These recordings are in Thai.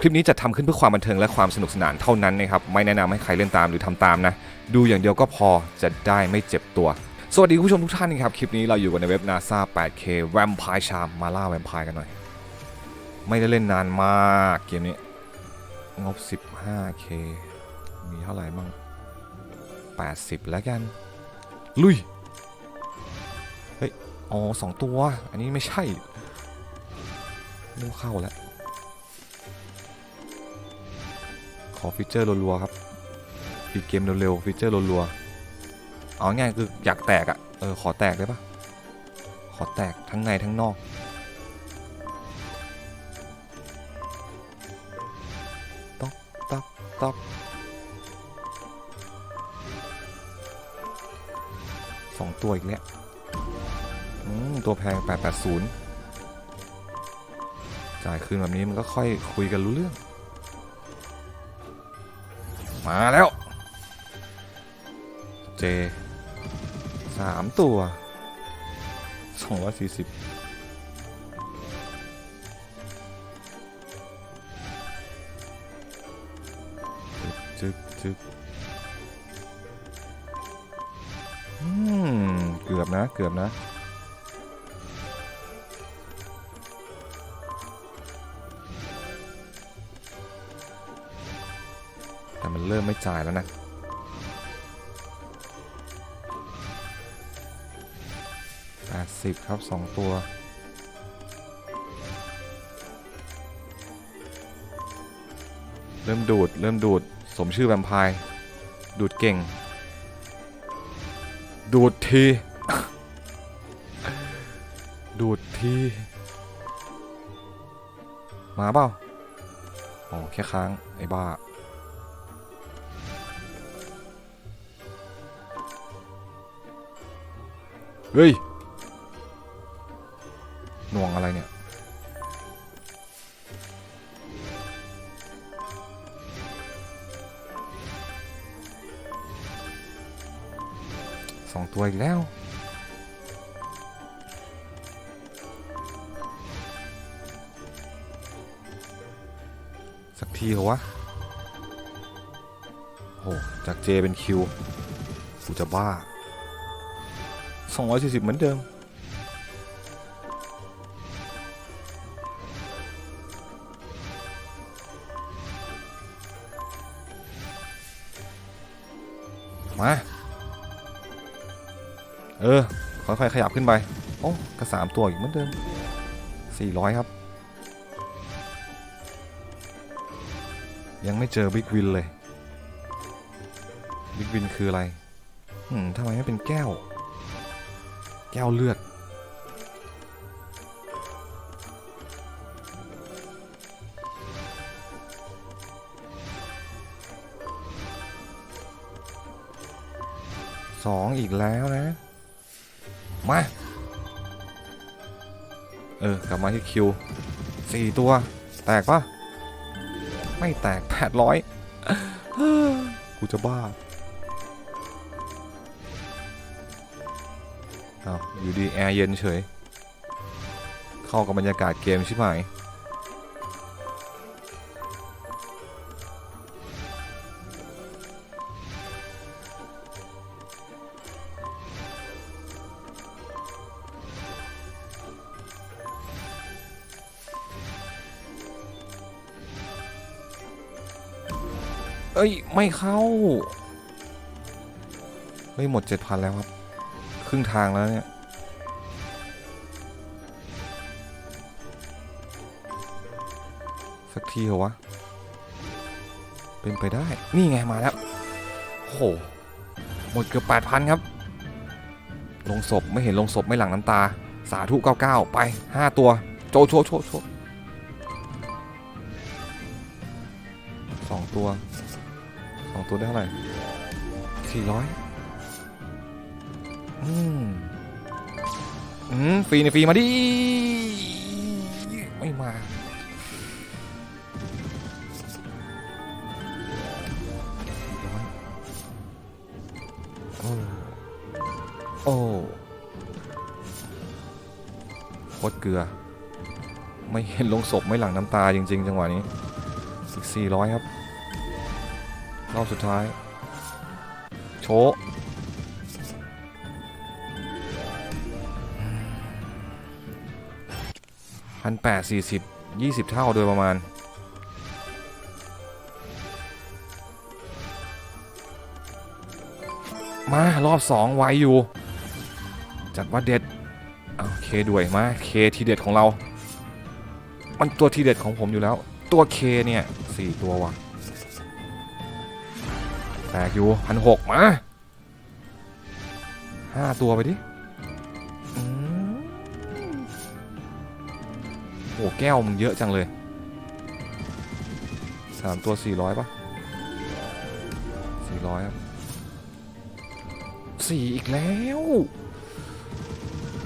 คลิปนี้จะทำขึ้นเพื่อความบันเทิงและความสนุกสนานเท่านั้นนะครับ ไม่แนะนำให้ใครเล่นตามหรือทำตามนะ ดูอย่างเดียวก็พอจะได้ไม่เจ็บตัว สวัสดีคุณผู้ชมทุกท่านนะครับ คลิปนี้เราอยู่กันในเว็บ NASA 8K Vampire Charm มาล่าแวมไพร์กันหน่อย ไม่ได้เล่นนานมากเกมนี้ งบ 15K มีเท่าไหร่บ้าง 80 แล้วกัน ลุย เฮ้ย อ๋อสองตัว อันนี้ไม่ใช่นู่เข้าแล้ว อฟีเจอร์รัวๆครับปีเกมเร็วๆฟีเจอร์รัวๆเอาง่ายคืออยากแตกอะ่ะเออขอแตกได้ปะขอแตกทั้งในทั้งนอกต๊อกต๊อกต๊อกสองตัวอีกแล้วตัวแพง 880 จ่ายคืนแบบนี้มันก็ค่อยคุยกันรู้เรื่อง มาแล้ว เจสามตัวสองร้อยสี่สิบจึกจึกอืม เกือบนะ เกือบนะ แต่มันเริ่มไม่จ่ายแล้วนะแปดสิบครับสองตัวเริ่มดูด เริ่มดูด สมชื่อแวมไพร์ ดูดเก่ง ดูดที ดูดที มาเปล่า อ๋อ แค่ค้าง ไอ้บ้า เฮ้ย หน่วงอะไรเนี่ย สองตัวอีกแล้วสักทีเหรอวะ โห จากเจเป็นคิวกูจะบ้า 240 เหมือนเดิม มา เออ ค่อยๆ ขยับขึ้นไป โอ้ก็สามตัวอีกเหมือนเดิม 400 ครับ ยังไม่เจอบิ๊กวินเลย บิ๊กวินคืออะไร อืมทำไมไม่เป็นแก้ว ก้วเลือด สองอีกแล้วนะ มา เออ กลับมาที่คิวสี่ตัว แตกปะไม่แตกแปดร้อยกูจะบ้า อ้าวอยู่ดีแอร์เย็นเฉย เข้ากับบรรยากาศเกมใช่ไหมเอ้ย ไม่เข้า เฮ้ย หมด7,000แล้วครับ ครึ่งทางแล้วเนี่ยสักทีเหรอวะ เป็นไปได้ นี่ไงมาแล้วโอ้โห หมดเกือบ 8,000 ครับ ลงศพไม่เห็นลงศพไม่หลั่งน้ำตา สาธุ99 ไป 5 ตัว โจโชโชโชสองตัวสองตัวได้เท่าไหร่สี่ร้ อืมอืมฟรีในฟรีมาดิ ไม่มาโอ้โอ้โคตรเกลือ ไม่เห็นลงศพไม่หลังน้ำตาจริง ๆ จังหวะนี้สี่ร้อยครับรอบสุดท้าย โชะ พันแปดสี่สิบยี่สิบเท่าโดยประมาณ มารอบสองไวอยู่ จัดว่าเด็ดเอาเคด้วยมาเคทีเด็ดของเรา มันตัวทีเด็ดของผมอยู่แล้ว ตัวเคเนี่ยสี่ตัวว่ะแตกอยู่พันหกมาห้าตัวไปดิ โอ้แก้วมึงเยอะจังเลยสามตัวสี่ร้อยปะสี่ร้อยครับสี่อีกแล้ว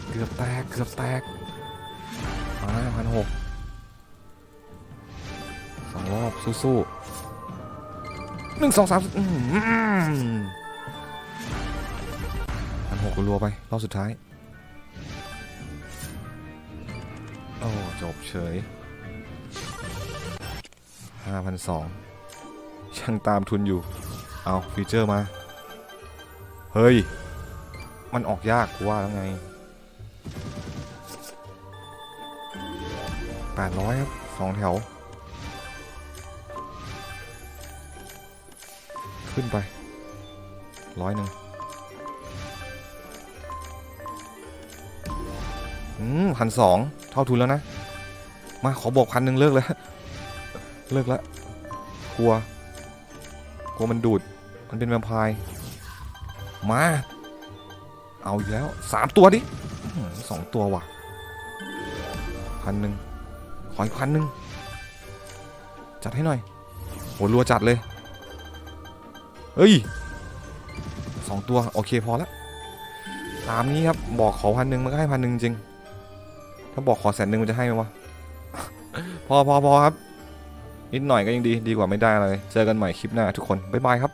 เกือบแตก เกือบแตกมาพันหกสองรอบ สู้ๆหนึ่งสองสามพันหกรัวไป รอบสุดท้าย โอ้จบเฉยห้าพันสองยังตามทุนอยู่ เอาฟีเจอร์มา เฮ้ย มันออกยากกูว่าแล้วไง 800 ครับสองแถว ขึ้นไปร้อยหนึ่งอืมพันสอง เท่าทุนแล้วนะ มาขอบอกพันหนึ่งเลิกแล้ว เลิกแล้วกลัว กลัวมันดูด มันเป็นแวมไพร์มา เอาอีกแล้วสามตัวดิสองตัวว่ะพันหนึ่งขออีกพันหนึ่งจัดให้หน่อยโหรัวจัดเลย เฮ้ยสองตัว โอเคพอละตามนี้ครับ บอกขอพันหนึ่งมันก็ให้พันหนึ่งจริง ถ้าบอกขอแสนหนึ่งมันจะให้ไหมวะ พอพอพอครับ นิดหน่อยก็ยังดี ดีกว่าไม่ได้เลยเจอกันใหม่คลิปหน้าทุกคน บ๊ายบายครับ